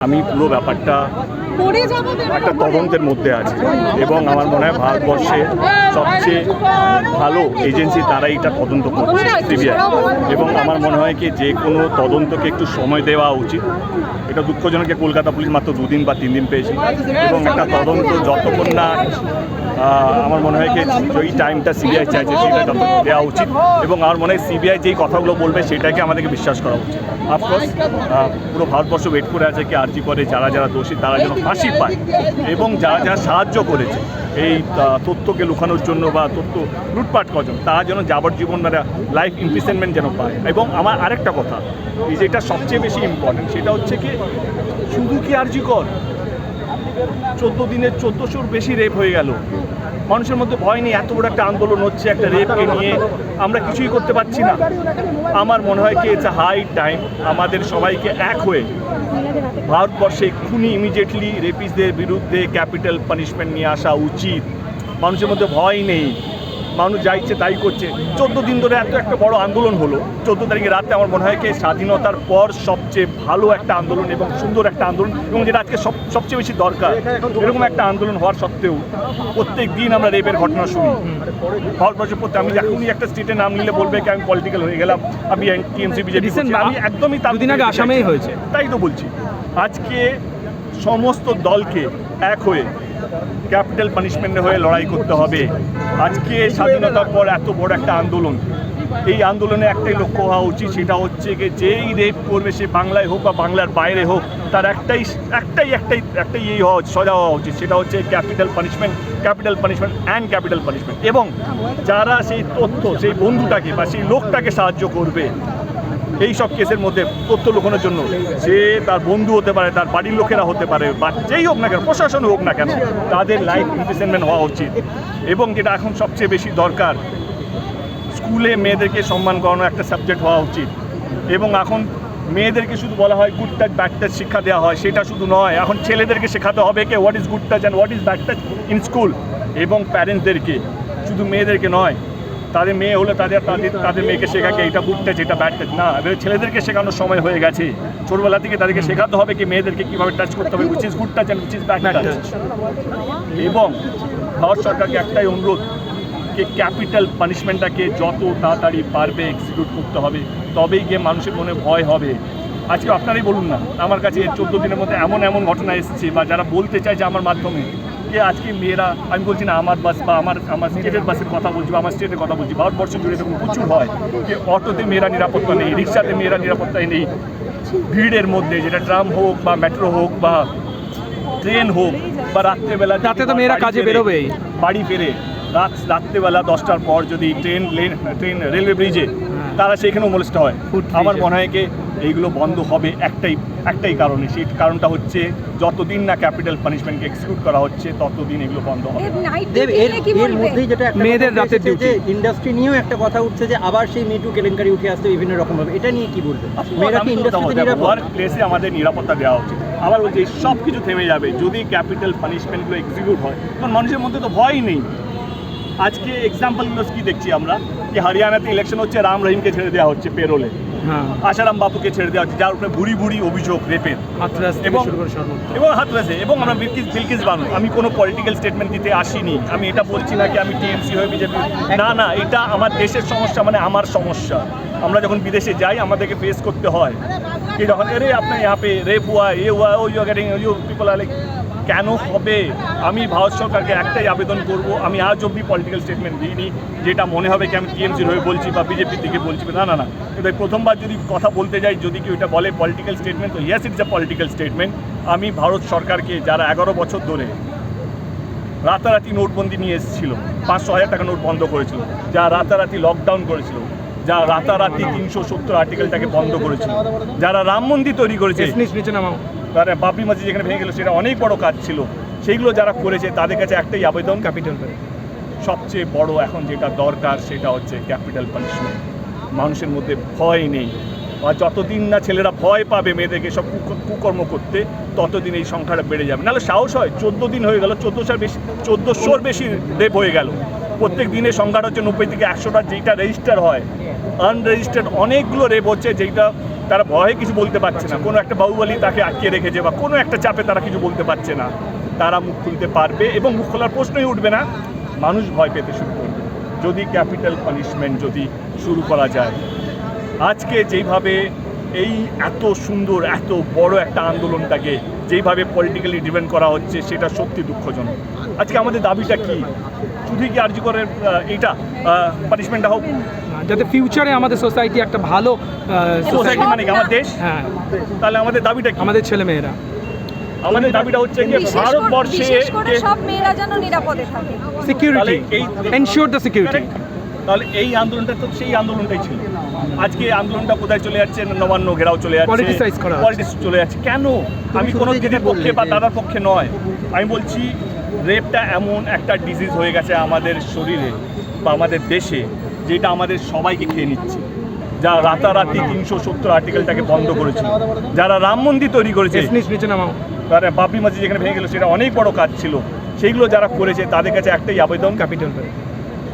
আমি পুরো ব্যাপারটা একটা তদন্তের মধ্যে আছে এবং আমার মনে হয় ভারতবর্ষে সবচেয়ে ভালো এজেন্সি তারাই এটা তদন্ত করছে সিবিআই। এবং আমার মনে হয় কি যে কোনো তদন্তকে একটু সময় দেওয়া উচিত। এটা দুঃখজনক কলকাতা পুলিশ মাত্র দুদিন বা তিন দিন পেয়েছে এবং একটা তদন্ত যতক্ষণ না আমার মনে হয় কি ওই টাইমটা সিবিআই চাইছে সেটা দেওয়া উচিত। এবং আমার মনে হয় সিবিআই যেই কথাগুলো বলবে, সেটাকে আমাদেরকে বিশ্বাস করা উচিত। অফকোর্স পুরো ভারতবর্ষ ওয়েট করে আছে কি আরজি করে, যারা যারা দোষী, তারা যেন ফাঁসি পায়। এবং যারা যারা সাহায্য করেছে, এই তথ্যকে লুকানোর জন্য বা তথ্য লুটপাট করার জন্য, তারা যেন যাবজ্জীবন মানে লাইফ ইমপ্রিসনমেন্ট যেন পায়। এবং আমার আরেকটা কথা, এই যেটা সবচেয়ে বেশি ইম্পর্টেন্ট সেটা হচ্ছে কি, শুধু কি আরজি কর চোদ্দ দিনের চোদ্দোশোর বেশি রেপ হয়ে গেল। মানুষের মধ্যে ভয় নেই, এত বড় একটা আন্দোলন হচ্ছে, একটা রেপকে নিয়ে। আমরা কিছুই করতে পারছি না। আমার মনে হয় কি ইটস হাই টাইম আমাদের সবাইকে এক হয়ে ভারতবর্ষে খুনি ইমিডিয়েটলি রেপিসদের বিরুদ্ধে ক্যাপিটাল পানিশমেন্ট নিয়ে আসা উচিত। মানুষের মধ্যে ভয় নেই। মানুষ যা ইচ্ছে তাই করছে। চোদ্দ দিন ধরে এত একটা বড় আন্দোলন হলো। চোদ্দ তারিখে রাতে আমার মনে হয় কি স্বাধীনতার পর সবচেয়ে ভালো একটা আন্দোলন এবং সুন্দর একটা আন্দোলন এবং যেটা আজকে সব সবচেয়ে বেশি দরকার। এরকম একটা আন্দোলন হওয়ার সত্ত্বেও প্রত্যেক দিন আমরা রেপের ঘটনা শুনি। ভারতবর্ষের প্রত্যেক আমি এখনই একটা স্টেটের নাম নিলে বলবে কি আমি পলিটিক্যাল হয়ে গেলাম আমি টিএমসি বিজেপি আমি একদমই তার দিন আগে আসামেই হয়েছে। তাই তো বলছি। আজকে সমস্ত দলকে এক হয়ে ক্যাপিটাল পানিশমেন্টের হয়ে লড়াই করতে হবে। আজকে স্বাধীনতার পর এত বড় একটা আন্দোলন। এই আন্দোলনে একটাই লক্ষ্য হওয়া উচিত, সেটা হচ্ছে যে যেই রেপ করবে সে বাংলায় হোক বা বাংলার বাইরে হোক, তার একটাই একটাই একটাই একটাই এই হওয়া সজা হওয়া উচিত, সেটা হচ্ছে capital punishment capital punishment and capital punishment. এবং যারা সেই তথ্য, সেই বন্ধুটাকে বা সেই লোকটাকে সাহায্য করবে এই সব কেসের মধ্যে তথ্য লুকানোর জন্য সে তার বন্ধু হতে পারে, তার বাড়ির লোকেরা হতে পারে, বা যেই হোক না কেন, প্রশাসন হোক না কেন, তাদের লাইফ ইমপ্রিসনমেন্ট হওয়া উচিত। এবং যেটা এখন সবচেয়ে বেশি দরকার, স্কুলে মেয়েদেরকে সম্মান করানো একটা সাবজেক্ট হওয়া উচিত। এবং এখন মেয়েদেরকে শুধু বলা হয় গুড টাচ ব্যাড টাচ শিক্ষা দেওয়া হয়, সেটা শুধু নয়, এখন ছেলেদেরকে শেখাতে হবে কে what is good touch and what is bad touch in school এবং প্যারেন্টসদেরকে শুধু মেয়েদেরকে নয় তাদের মেয়ে হলে তাদের তাদের তাদের মেয়েকে শেখাকে, এটা গুড টাচ এটা ব্যাড টাচ না। এবার ছেলেদেরকে শেখানোর সময় হয়ে গেছে। ছোটবেলা থেকে তাদেরকে শেখাতে হবে কি মেয়েদেরকে কীভাবে টাচ করতে হবে is good touch and which is bad touch এবং ভারত সরকারকে একটাই অনুরোধ, যে ক্যাপিটাল পানিশমেন্টটাকে যত তাড়াতাড়ি পারবে এক্সিকিউট করতে হবে, তবেই গিয়ে মানুষের মনে ভয় হবে। আজকে আপনারাই বলুন না, আমার কাছে চোদ্দ দিনের মধ্যে এমন এমন ঘটনা এসেছে বা যারা বলতে চায় যে আমার মাধ্যমে যে আজকে মেয়েরা আমি বলছি না আমার বাস বা আমার আমার স্টেটের বাসের কথা বলছি বা আমার স্টেটের কথা বলছি ভারতবর্ষ জুড়ে এরকম প্রচুর হয় যে অটোতে মেয়েরা নিরাপত্তা নেই রিক্সাতে মেয়েরা নিরাপত্তায় নেই। ভিড়ের মধ্যে যেটা ট্রাম হোক বা মেট্রো হোক বা ট্রেন হোক বা রাত্রেবেলা যদি রাতে তো মেয়েরা কাজে বেরোবেই। বাড়ি ফেরে রাত রাত্রেবেলা দশটার পর যদি ট্রেন লেন ট্রেন রেলওয়ে ব্রিজে তারা সেখানেও মোলেস্ট হয়। আমার মনে হয় কি এইগুলো বন্ধ হবে একটাই একটাই কারণে। সেই কারণটা হচ্ছে যতদিন না ক্যাপিটাল পানিশমেন্টকে এক্সিকিউট করা হচ্ছে ততদিন এগুলো বন্ধ হবে এর এর মধ্যেই যেটা মেয়েদের রাতের এসেছে যে ইন্ডাস্ট্রি নিয়েও একটা কথা উঠছে যে আবার সেই মিটু কেলেঙ্কারি উঠে আসছে বিভিন্ন রকম ভাবে। এটা নিয়ে কি বলবে? মেয়েরা কি ইন্ডাস্ট্রিতে নিরাপদ? ওয়ার্ক প্লেসে আমাদের নিরাপত্তা দেওয়া উচিত। আবার বলছি সব কিছু থেমে যাবে যদি ক্যাপিটাল পানিশমেন্টগুলো এক্সিকিউট হয়। কারণ মানুষের মধ্যে তো ভয়ই নেই। আজকে এক্সাম্পলগুলো কি দেখছি আমরা? যে হরিয়ানাতে ইলেকশন হচ্ছে রাম রহিমকে ছেড়ে দেওয়া হচ্ছে পেরোলে আশারাম বাপুকে ছেড়ে দেওয়া হচ্ছে যার উপরে বুড়ি বুড়ি অভিযোগ রেপের। এবং হাতরাসে এবং আমরা বিলকিস বিলকিস বানু। আমি কোনো পলিটিক্যাল স্টেটমেন্ট দিতে আসিনি। আমি এটা বলছি না কি আমি টিএমসি হয়ে বিজেপি না না এটা আমার দেশের সমস্যা মানে আমার সমস্যা। আমরা যখন বিদেশে যাই আমাদেরকে ফেস করতে হয়। কি যখন আরে আপনার ইয়া পে রেপ হুয়া এ হুয়া ও you getting you people are like কেন হবে? আমি ভারত সরকারকে একটাই আবেদন করব, আমি আজ অব্দি পলিটিক্যাল স্টেটমেন্ট দিইনি, যেটা মনে হবে কি আমি টিএমসির হয়ে বলছি বা বিজেপির দিকে বলছি না না না। কিন্তু প্রথমবার যদি কথা বলতে যাই, যদি কেউ এটা বলে পলিটিক্যাল স্টেটমেন্ট তো yes it's a political statement আমি ভারত সরকারকে যারা এগারো বছর ধরে রাতারাতি নোটবন্দি নিয়ে এসেছিল, পাঁচশো হাজার টাকা নোট বন্ধ করেছিল যা রাতারাতি লকডাউন করেছিল যা রাতারাতি তিনশো সত্তর আর্টিকেলটাকে বন্ধ করেছিল। যারা রাম মন্দির তৈরি করেছে এসনিস নিচে নামাও। তারা বাবরি মসজিদ যেখানে ভেঙে গেল সেটা অনেক বড় কাজ ছিল। সেইগুলো যারা করেছে তাদের কাছে একটাই আবেদন ক্যাপিটাল সবচেয়ে বড় এখন যেটা দরকার সেটা হচ্ছে ক্যাপিটাল পানিশমেন্ট মানুষের মধ্যে ভয় নেই। আর যতদিন না ছেলেরা ভয় পাবে মেয়েদেরকে সব কুকর্ম করতে ততদিন এই সংখ্যাটা বেড়ে যাবে। নাহলে সাহস হয় চোদ্দ দিন হয়ে গেল চোদ্দোশোর বেশি চোদ্দোশোর বেশি রেপ হয়ে গেল। প্রত্যেক দিনের সংখ্যাটা হচ্ছে নব্বই থেকে একশোটা, যেইটা রেজিস্টার হয় আনরেজিস্টার্ড অনেকগুলো রেপ হচ্ছে যেইটা তারা ভয়ে কিছু বলতে পারছে না। কোনো একটা বাহুবলী তাকে আটকে রেখেছে বা কোনো একটা চাপে তারা কিছু বলতে পারছে না। তারা মুখ খুলতে পারবে এবং মুখ খোলার প্রশ্নই উঠবে না। মানুষ ভয় পেতে শুরু করবে। যদি ক্যাপিটাল পানিশমেন্ট যদি শুরু করা যায়। আজকে যেইভাবে এই এত সুন্দর, এত বড় একটা আন্দোলনটাকে যেইভাবে পলিটিক্যালি ডিপেন্ড করা হচ্ছে, সেটা সত্যি দুঃখজনক। আজকে আমাদের দাবিটা কি? শুধু কি আর্জি করে এইটা পানিশমেন্টটা হোক। যাতে ফিউচারে আমাদের সোসাইটি একটা ভালো সোসাইটি মানে কি আমার দেশ? হ্যাঁ। তাহলে আমাদের দাবিটা কি? আমাদের ছেলেমেয়েরা। আমাদের দাবিটা হচ্ছে যে ভারতবর্ষে সব মেয়েরা যেন নিরাপদে থাকে। সিকিউরিটি এই এনশিওর দ্য সিকিউরিটি তাহলে এই আন্দোলনটা তো সেই আন্দোলনটাই ছিল। আজকে আন্দোলনটা কোথায় চলে যাচ্ছে? নবান্ন ঘেরাও চলে যাচ্ছে। চলে যাচ্ছে। কেন? আমি কোনো দিদির পক্ষে বা দাদার পক্ষে নয়। আমি বলছি রেপটা এমন একটা ডিজিজ হয়ে গেছে আমাদের শরীরে বা আমাদের দেশে যেটা আমাদের সবাইকে খেয়ে নিচ্ছে। যা রাতারাতি তিনশো সত্তর আর্টিকেলটাকে বন্ধ করেছে। যারা রাম মন্দির তৈরি করেছে তারা বাবরি মসজিদ যেখানে ভেঙে গেল সেটা অনেক বড় কাজ ছিল। সেইগুলো যারা করেছে তাদের কাছে একটাই আবেদন। ক্যাপিটাল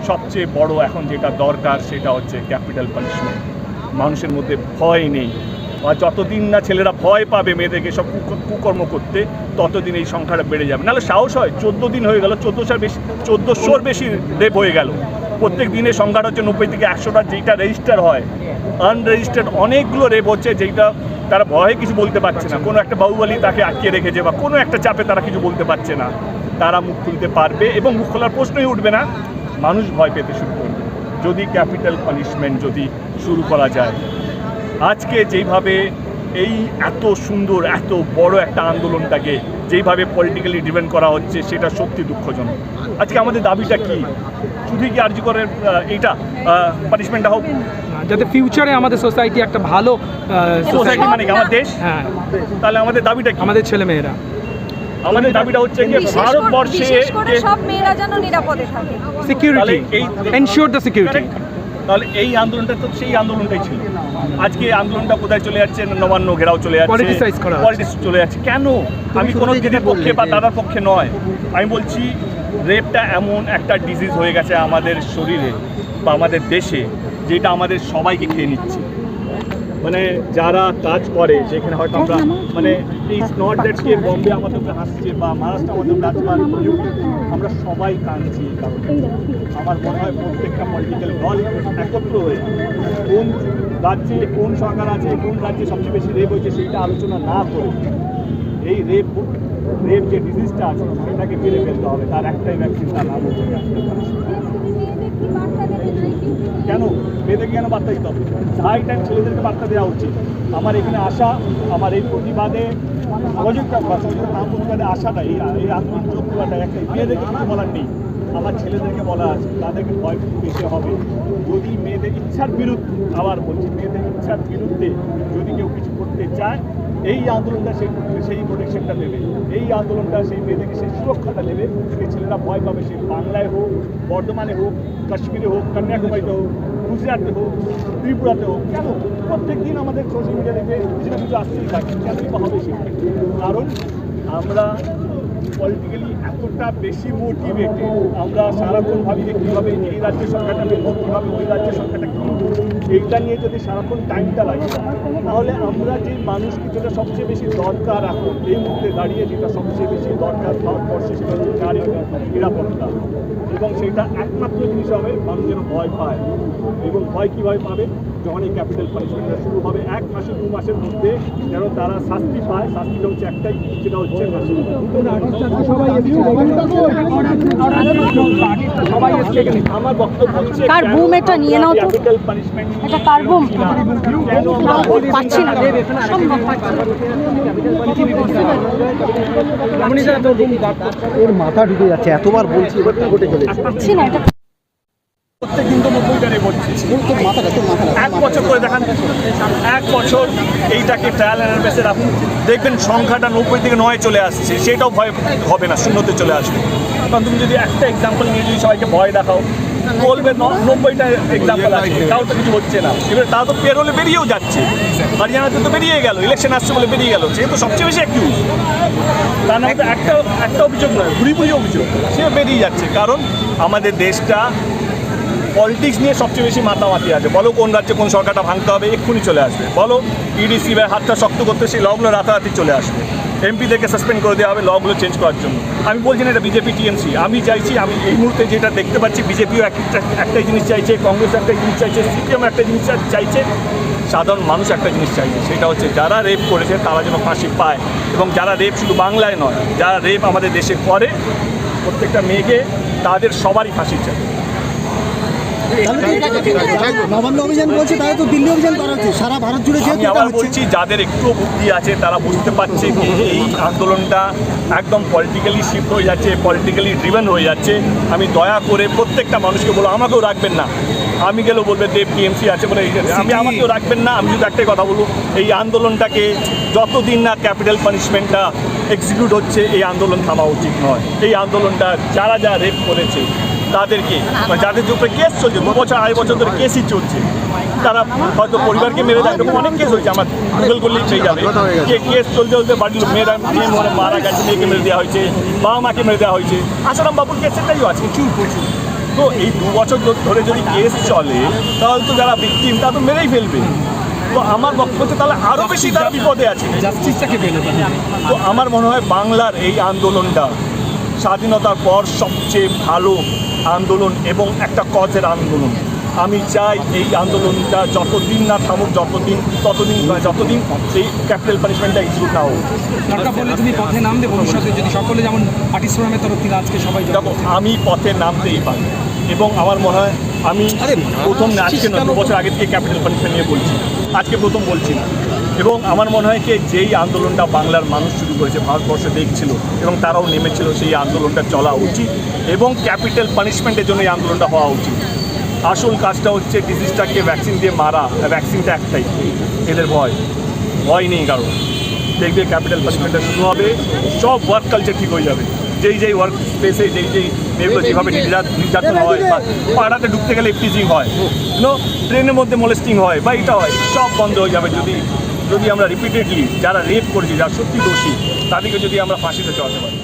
সবচেয়ে বড় এখন যেটা দরকার সেটা হচ্ছে ক্যাপিটাল পানিশমেন্ট মানুষের মধ্যে ভয় নেই। যতদিন না ছেলেরা ভয় পাবে মেয়েদেরকে সব কুকর্ম করতে, ততদিন এই সংখ্যাটা বেড়ে যাবে। নাহলে সাহস হয়, চোদ্দ দিন হয়ে গেল, চোদ্দোশোর বেশি চোদ্দোশোর বেশি রেপ হয়ে গেল। প্রত্যেক দিনের সংখ্যাটা হচ্ছে নব্বই থেকে একশোটা, যেইটা রেজিস্টার হয়। আনরেজিস্টার্ড অনেকগুলো রেপ হচ্ছে, যেইটা তারা ভয়ে কিছু বলতে পারছে না। কোনো একটা বাহুবলী তাকে আটকে রেখেছে বা কোনো একটা চাপে তারা কিছু বলতে পারছে না। তারা মুখ খুলতে পারবে এবং মুখ খোলার প্রশ্নই উঠবে না। মানুষ ভয় পেতে শুরু করবে। যদি ক্যাপিটাল পানিশমেন্ট যদি শুরু করা যায় আজকে যেইভাবে এই এত সুন্দর এত বড় একটা আন্দোলনটাকে যেইভাবে পলিটিক্যালি ডিপেন্ড করা হচ্ছে সেটা সত্যি দুঃখজনক। আজকে আমাদের দাবিটা কি? শুধু কি আর্জি করে এইটা পানিশমেন্টটা হোক? যাতে ফিউচারে আমাদের সোসাইটি একটা ভালো সোসাইটি মানে কি আমার দেশ? হ্যাঁ। তাহলে আমাদের দাবিটা কি? আমাদের ছেলেমেয়েরা। আমাদের দাবিটা হচ্ছে যে ভারতবর্ষে সব মেয়েরা যেন নিরাপদে থাকে। সিকিউরিটি এই- এনশিওর দ্য সিকিউরিটি? তাহলে এই আন্দোলনটা তো সেই আন্দোলনটাই ছিল। আজকে আন্দোলনটা কোথায় চলে যাচ্ছে? নবান্ন ঘেরাও চলে যাচ্ছে। চলে যাচ্ছে। কেন? আমি কোনো দিদির পক্ষে বা দাদার পক্ষে নয় আমি বলছি রেপটা এমন একটা ডিজিজ হয়ে গেছে আমাদের শরীরে বা আমাদের দেশে যেটা আমাদের সবাইকে খেয়ে নিচ্ছে। মানে যারা কাজ করে, যেখানে হয়তো আমরা মানে এই নট দ্যাট কে বম্বে আমাদের উপরে হাসছে বা মহারাষ্ট্র আমাদের উপরে আজমান আমরা সবাই কাঁদছি আমার মনে হয় প্রত্যেকটা পলিটিক্যাল দল একত্র হয়ে কোন রাজ্যে কোন সরকার আছে, কোন রাজ্যে সবচেয়ে বেশি রেপ হয়েছে, সেইটা আলোচনা না করে এই রেপ রেপ যে ডিজিজটা আছে, সেটাকে মেরে ফেলতে হবে। তার একটাই ভ্যাকসিন তার নাম হচ্ছে। কেন? মেয়েদেরকে কেন বার্তা দিতে হবে? হাই টাইম ছেলেদেরকে বার্তা দেওয়া উচিত। আমার এখানে আসা, আমার এই প্রতিবাদে, সহযোগিতা নাম প্রতিবাদে আসাটা এই এই করাটা একটাই। মেয়েদেরকে কিছু বলার নেই। আমার ছেলেদেরকে বলা আছে, তাদেরকে ভয় পেতে হবে। যদি মেয়েদের ইচ্ছার বিরুদ্ধে, আবার বলছি, মেয়েদের ইচ্ছার বিরুদ্ধে যদি কেউ কিছু করতে চায়, এই আন্দোলনটা সেই সেই প্রোটেকশনটা দেবে এই আন্দোলনটা সেই মেয়েদেরকে সেই সুরক্ষাটা দেবে। সেই ছেলেরা ভয় পাবে, সে বাংলায় হোক, বর্ধমানে হোক, কাশ্মীরে হোক কন্যাকুমারীতে হোক, গুজরাটে হোক, ত্রিপুরাতে হোক, কেন? প্রত্যেক দিন আমাদের সোশ্যাল মিডিয়া দেখবে, কিছু না কিছু আসতেই থাকে। কেনই বা হবে সেটা কারণ আমরা পলিটিক্যালি এতটা বেশি মোটিভেটেড আমরা সারাক্ষণ ভাবি যে কীভাবে এই রাজ্য সরকারটা বেরবো কীভাবে ওই রাজ্য সরকারটা কিনবো এইটা নিয়ে যদি সারাক্ষণ টাইমটা লাগে, তাহলে আমরা যে মানুষকে যেটা সবচেয়ে বেশি দরকার এখন, এই মুহূর্তে দাঁড়িয়ে যেটা সবচেয়ে বেশি দরকার ভারতবর্ষে সেটা হচ্ছে নারী নিরাপত্তা এবং সেটা একমাত্র জিনিস হবে মানুষ যেন ভয় পায়। এবং ভয় কীভাবে পাবে? যখন এই ক্যাপিটাল পানিশমেন্টটা শুরু হবে এক মাসে দু মাসের মধ্যে যেন তারা শাস্তি পায়। শাস্তিটা হচ্ছে একটাই সেটা হচ্ছে আমার বক্তব্য হচ্ছে কার কেন boom এটা নিয়ে নাও তো? ক্যাপিটাল পানিশমেন্ট এটা কার boom? পাচ্ছি না? সম্ভব পাচ্ছি এর মাথা ঢুকে যাচ্ছে এতবার বলছি এবার কি ঘটে চলেছে। পাচ্ছি না এটা প্রত্যেকদিন তো এক বছর করে দেখান। এক বছর এইটাকে ট্রায়াল রাখুন। দেখবেন সংখ্যাটা নব্বই থেকে নয় চলে আসছে। সেটাও ভয় হবে না শূন্যতে চলে আসবে। কারণ তুমি যদি একটা এক্সাম্পল নিয়ে যদি সবাইকে ভয় দেখাও বলবে নব্বইটা এক্সাম্পল আছে। তাও তো কিছু হচ্ছে না। এবার তা তো পেরোলে বেরিয়েও যাচ্ছে। হরিয়ানাতে তো বেরিয়ে গেল ইলেকশন আসছে বলে বেরিয়ে গেল, সে তো সবচেয়ে বেশি অ্যাকিউজ তার নামে একটা একটা অভিযোগ নয় ঘুরি ঘুরি অভিযোগ। সে বেরিয়ে যাচ্ছে, কারণ আমাদের দেশটা পলিটিক্স নিয়ে সবচেয়ে বেশি মাতামাতি আছে। বলো কোন রাজ্যে কোন সরকারটা ভাঙতে হবে, এক্ষুনি চলে আসবে। বলো ইডিসি হাতটা শক্ত করতে সেই লগ্ন রাতারাতি চলে আসবে। এমপিদেরকে সাসপেন্ড করে দেওয়া হবে লগুলো চেঞ্জ করার জন্য। আমি বলছি না এটা বিজেপি টিএমসি আমি চাইছি, আমি এই মুহূর্তে যেটা দেখতে পাচ্ছি বিজেপিও একটা জিনিস চাইছে, কংগ্রেস একটা জিনিস চাইছে, সিপিএম একটা জিনিস চাইছে, সাধারণ মানুষ একটা জিনিস চাইছে, সেটা হচ্ছে যারা রেপ করেছে তারা যেন ফাঁসি পায়। এবং যারা রেপ শুধু বাংলায় নয়, যারা রেপ আমাদের দেশে করে, প্রত্যেকটা মেয়েকে তাদের সবারই ফাঁসি চাই নবান্ন অভিযান বলছে তাহলে তো দিল্লি অভিযান করা সারা ভারত জুড়ে আমি যেহেতু আবার বলছি যাদের একটু বুদ্ধি আছে তারা বুঝতে পারছে যে এই আন্দোলনটা একদম পলিটিক্যালি শিফট হয়ে যাচ্ছে পলিটিক্যালি ড্রিভেন হয়ে যাচ্ছে। আমি দয়া করে প্রত্যেকটা মানুষকে বলো আমাকেও রাখবেন না। আমি গেলেও বলবে দেব টিএমসি আছে বলে আমি আমাকেও রাখবেন না। আমি যদি একটাই কথা বলব এই আন্দোলনটাকে যতদিন না ক্যাপিটাল পানিশমেন্টটা এক্সিকিউট হচ্ছে এই আন্দোলন থামা উচিত নয়। এই আন্দোলনটা যারা যা রেপ করেছে তাদেরকে মানে যাদের উপরে কেস চলছে দু বছর আড়াই বছর ধরে কেসই চলছে। তারা হয়তো পরিবারকে মেরে দেয় এরকম অনেক কেস হয়েছে আমার গুগল করলেই পেয়ে যাবে। কে কেস চলতে চলতে বাড়ির মেয়েরা মেয়ে মনে মারা গেছে মেয়েকে মেরে দেওয়া হয়েছে বাবা মাকে মেরে দেওয়া হয়েছে। আসারাম বাবুর কেসেরটাইও আছে প্রচুর প্রচুর। তো এই দু বছর ধরে যদি কেস চলে তাহলে তো যারা ভিকটিম তা তো মেরেই ফেলবে। তো আমার বক্তব্য হচ্ছে তাহলে আরও বেশি তারা বিপদে আছে। তো আমার মনে হয় বাংলার এই আন্দোলনটা স্বাধীনতার পর সবচেয়ে ভালো আন্দোলন এবং একটা কজের আন্দোলন। আমি চাই এই আন্দোলনটা যতদিন না থামুক যতদিন ততদিন যতদিন এই ক্যাপিটাল পানিশমেন্টটা ইস্যু না হোক। দরকার পড়লে তুমি পথে নামবে ভবিষ্যতে যদি সকলে যেমন ফোরামের তরফ থেকে আজকে সবাই দেখো আমি পথে নামতেই পারি এবং আমার মনে হয় আমি প্রথম না আজকে না দু বছর আগে থেকে ক্যাপিটাল পানিশমেন্ট নিয়ে বলছি আজকে প্রথম বলছি না। এবং আমার মনে হয় কি, যেই আন্দোলনটা বাংলার মানুষ শুরু করেছে, ভারতবর্ষে দেখছিল এবং তারাও নেমেছিল সেই আন্দোলনটা চলা উচিত এবং ক্যাপিটাল পানিশমেন্টের জন্য এই আন্দোলনটা হওয়া উচিত। আসল কাজটা হচ্ছে ডিজিজটাকে ভ্যাকসিন দিয়ে মারা, ভ্যাকসিনটা একটাই, এদের ভয়। ভয় নেই কারণ দেখবে ক্যাপিটাল পানিশমেন্টটা শুরু হবে, সব ওয়ার্ক কালচার ঠিক হয়ে যাবে। যেই যেই ওয়ার্ক স্পেসে, যেই যেই মেয়েগুলো যেভাবে নির্যাতন হয় বা পাড়াতে ঢুকতে গেলে ফ্রিজিং হয় ট্রেনের মধ্যে মোলেস্টিং হয় বা এটা হয়, সব বন্ধ হয়ে যাবে যদি যদি আমরা রিপিটেডলি যারা রেপ করেছি, যারা সত্যি দোষী, তাদেরকে যদি আমরা ফাঁসিতে চড়াতে পারি।